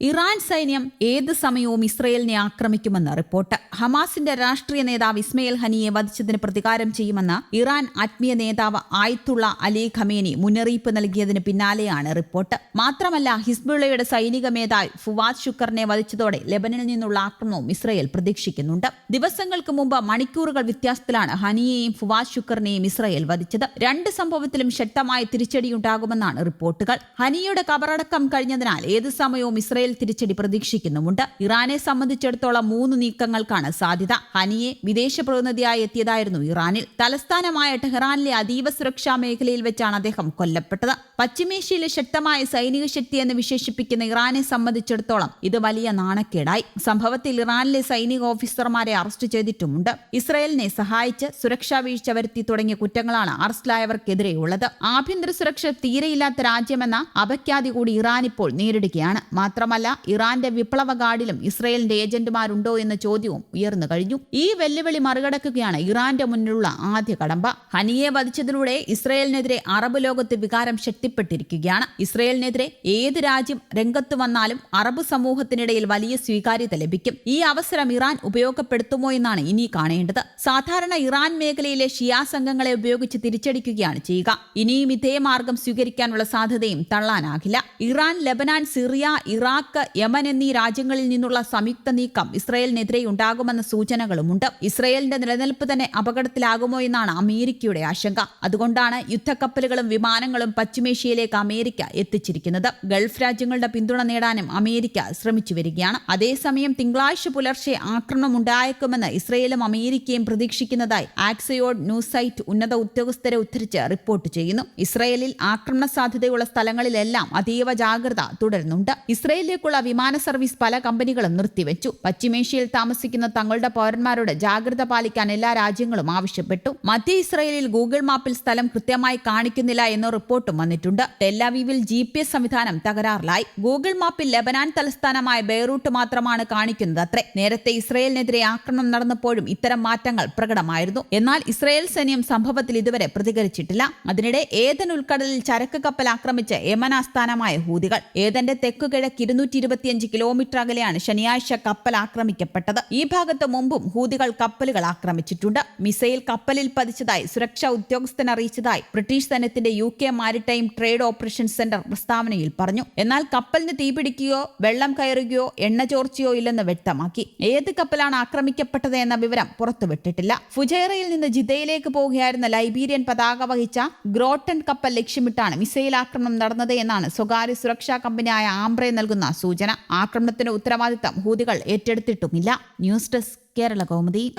Iran സൈന്യം ഏത് സമയവും ഇസ്രയേലിനെ ആക്രമിക്കുമെന്ന് റിപ്പോർട്ട്. ഹമാസിന്റെ രാഷ്ട്രീയ നേതാവ് ഇസ്മയിൽ ഹനിയെ വധിച്ചതിന് പ്രതികാരം ചെയ്യുമെന്ന് ഇറാൻ ആത്മീയ നേതാവ് ആയത്തുള്ള അലി ഖമേനി മുന്നറിയിപ്പ് നൽകിയതിന് പിന്നാലെയാണ് റിപ്പോർട്ട്. മാത്രമല്ല ഹിസ്ബുള്ളയുടെ സൈനിക മേധാവി ഫുവാദ് ഷുക്കറിനെ വധിച്ചതോടെ ലെബനിൽ നിന്നുള്ള ആക്രമണവും ഇസ്രയേൽ പ്രതീക്ഷിക്കുന്നുണ്ട്. ദിവസങ്ങൾക്ക് മുമ്പ് മണിക്കൂറുകൾ വ്യത്യാസത്തിലാണ് ഹനിയെയും ഫുവാദ് ഷുക്കറിനെയും ഇസ്രയേൽ വധിച്ചത്. രണ്ട് സംഭവത്തിലും ശക്തമായ തിരിച്ചടിയുണ്ടാകുമെന്നാണ് റിപ്പോർട്ടുകൾ. ഹനിയുടെ കബറടക്കം കഴിഞ്ഞതിനാൽ ഏത് സമയവും ഇസ്രയേൽ തിരിച്ചടി പ്രതീക്ഷിക്കുന്നുമുണ്ട്. ഇറാനെ സംബന്ധിച്ചിടത്തോളം മൂന്ന് നീക്കങ്ങൾക്കാണ് സാധ്യത. ഹനിയെ വിദേശ പ്രതിനിധിയായി എത്തിയതായിരുന്നു ഇറാനിൽ. തലസ്ഥാനമായ ടെഹ്റാനിലെ അതീവ സുരക്ഷാ മേഖലയിൽ വെച്ചാണ് അദ്ദേഹം കൊല്ലപ്പെട്ടത്. പശ്ചിമേഷ്യയിലെ ശക്തമായ സൈനിക ശക്തി എന്ന് വിശേഷിപ്പിക്കുന്ന ഇറാനെ സംബന്ധിച്ചിടത്തോളം ഇത് വലിയ നാണക്കേടായി. സംഭവത്തിൽ ഇറാനിലെ സൈനിക ഓഫീസർമാരെ അറസ്റ്റ് ചെയ്തിട്ടുമുണ്ട്. ഇസ്രായേലിനെ സഹായിച്ച് സുരക്ഷാ വീഴ്ച വരുത്തി തുടങ്ങിയ കുറ്റങ്ങളാണ് അറസ്റ്റിലായവർക്കെതിരെയുള്ളത്. ആഭ്യന്തര സുരക്ഷ തീരെയില്ലാത്ത രാജ്യമെന്ന അപഖ്യാതി കൂടി ഇറാൻ ഇപ്പോൾ നേരിടുകയാണ്. മാത്രമല്ല ഇറാന്റെ വിപ്ലവ ഗാർഡിലും ഇസ്രയേലിന്റെ ഏജന്റുമാരുണ്ടോ എന്ന ചോദ്യവും ഉയർന്നു കഴിഞ്ഞു. ഈ വെല്ലുവിളി മറികടക്കുകയാണ് ഇറാന്റെ മുന്നിലുള്ള ആദ്യ കടമ്പ. ഹനിയെ വധിച്ചതിലൂടെ ഇസ്രയേലിനെതിരെ അറബ് ലോകത്ത് വികാരം ശക്തിപ്പെട്ടിരിക്കുകയാണ്. ഇസ്രയേലിനെതിരെ ഏത് രാജ്യം രംഗത്ത് വന്നാലും അറബ് സമൂഹത്തിനിടയിൽ വലിയ സ്വീകാര്യത ലഭിക്കും. ഈ അവസരം ഇറാൻ ഉപയോഗപ്പെടുത്തുമോ എന്നാണ് ഇനി കാണേണ്ടത്. സാധാരണ ഇറാൻ മേഖലയിലെ ഷിയാ സംഘങ്ങളെ ഉപയോഗിച്ച് തിരിച്ചടിക്കുകയാണ് ചെയ്യുക. ഇനിയും ഇതേ മാർഗം സ്വീകരിക്കാനുള്ള സാധ്യതയും തള്ളാനാകില്ല. Iran Lebanon Syria Iraq Yemen എന്നീ രാജ്യങ്ങളിൽ നിന്നുള്ള സംയുക്ത നീക്കം ഇസ്രയേലിനെതിരെ ഉണ്ടാകുമെന്ന സൂചനകളുമുണ്ട്. ഇസ്രയേലിന്റെ നിലനിൽപ്പ് തന്നെ അപകടത്തിലാകുമോ എന്നാണ് അമേരിക്കയുടെ ആശങ്ക. അതുകൊണ്ടാണ് യുദ്ധക്കപ്പലുകളും വിമാനങ്ങളും പശ്ചിമേഷ്യയിലേക്ക് അമേരിക്ക എത്തിച്ചിരിക്കുന്നത്. ഗൾഫ് രാജ്യങ്ങളുടെ പിന്തുണ നേടാനും അമേരിക്ക ശ്രമിച്ചു വരികയാണ് അതേസമയം തിങ്കളാഴ്ച പുലർച്ചെ ആക്രമണം ഉണ്ടായേക്കുമെന്ന് ഇസ്രയേലും അമേരിക്കയും പ്രതീക്ഷിക്കുന്നതായി ആക്സയോഡ് ന്യൂസ് സൈറ്റ് ഉന്നത ഉദ്യോഗസ്ഥരെ ഉദ്ധരിച്ച് റിപ്പോർട്ട് ചെയ്യുന്നു. ഇസ്രയേലിൽ ആക്രമണ സാധ്യതയുള്ള സ്ഥലങ്ങളിലെല്ലാം അതീവ ജാഗ്രത തുടരുന്നുണ്ട്. ഇസ്രയേലിലേക്കുള്ള വിമാന സർവീസ് പല കമ്പനികളും നിർത്തിവെച്ചു. പശ്ചിമേഷ്യയിൽ താമസിക്കുന്ന തങ്ങളുടെ പൗരന്മാരോട് ജാഗ്രത പാലിക്കാൻ എല്ലാ രാജ്യങ്ങളും ആവശ്യപ്പെട്ടു. മധ്യ ഇസ്രയേലിൽ ഗൂഗിൾ മാപ്പിൽ സ്ഥലം കൃത്യമായി കാണിക്കുന്നില്ല എന്ന റിപ്പോർട്ടും വന്നിട്ടുണ്ട്. ടെല്ലാവീവിൽ ജി പി എസ് സംവിധാനം തകരാറിലായി. ഗൂഗിൾ മാപ്പിൽ ലെബനാൻ തലസ്ഥാനമായ ബെയ്റൂട്ട് മാത്രമാണ് കാണിക്കുന്നത് അത്രേ. നേരത്തെ ഇസ്രയേലിനെതിരെ ആക്രമണം നടന്നപ്പോഴും ഇത്തരം മാറ്റങ്ങൾ പ്രകടമായിരുന്നു. എന്നാൽ ഇസ്രയേൽ സൈന്യം സംഭവത്തിൽ ഇതുവരെ പ്രതികരിച്ചിട്ടില്ല. അതിനിടെ ഏതൻ ഉൾക്കടലിൽ ചരക്ക് കപ്പൽ ആക്രമിച്ച് യമൻ ആസ്ഥാനമായ ഹൂതികൾ. ഏതന്റെ തെക്കുകിഴക്ക് ഇരുപത്തിയഞ്ച് കിലോമീറ്റർ അകലെയാണ് ശനിയാഴ്ച കപ്പൽ ആക്രമിക്കപ്പെട്ടത്. ഈ ഭാഗത്ത് മുമ്പും ഹൂതികൾ കപ്പലുകൾ ആക്രമിച്ചിട്ടുണ്ട്. മിസൈൽ കപ്പലിൽ പതിച്ചതായി സുരക്ഷാ ഉദ്യോഗസ്ഥൻ അറിയിച്ചതായി ബ്രിട്ടീഷ് സൈന്യത്തിന്റെ U K maritime trade operation centre പ്രസ്താവനയിൽ പറഞ്ഞു. എന്നാൽ കപ്പലിന് തീപിടിക്കുകയോ വെള്ളം കയറുകയോ എണ്ണ ചോർച്ചയോ ഇല്ലെന്ന് വ്യക്തമാക്കി. ഏത് കപ്പലാണ് ആക്രമിക്കപ്പെട്ടത് എന്ന വിവരം പുറത്തുവിട്ടിട്ടില്ല. ഫുജൈറയിൽ നിന്ന് ജിദ്ദയിലേക്ക് പോവുകയായിരുന്ന ലൈബീരിയൻ പതാക വഹിച്ച ഗ്രോട്ടൺ കപ്പൽ ലക്ഷ്യമിട്ടാണ് മിസൈൽ ആക്രമണം നടന്നത് എന്നാണ് സ്വകാര്യ സുരക്ഷാ കമ്പനിയായ ആംബ്രെ നൽകുന്ന സൂചന. ആക്രമണത്തിന് ഉത്തരവാദിത്തം. ഹൂതികൾ ഏറ്റെടുത്തിട്ടുമില്ല. News desk Kerala Kaumudi.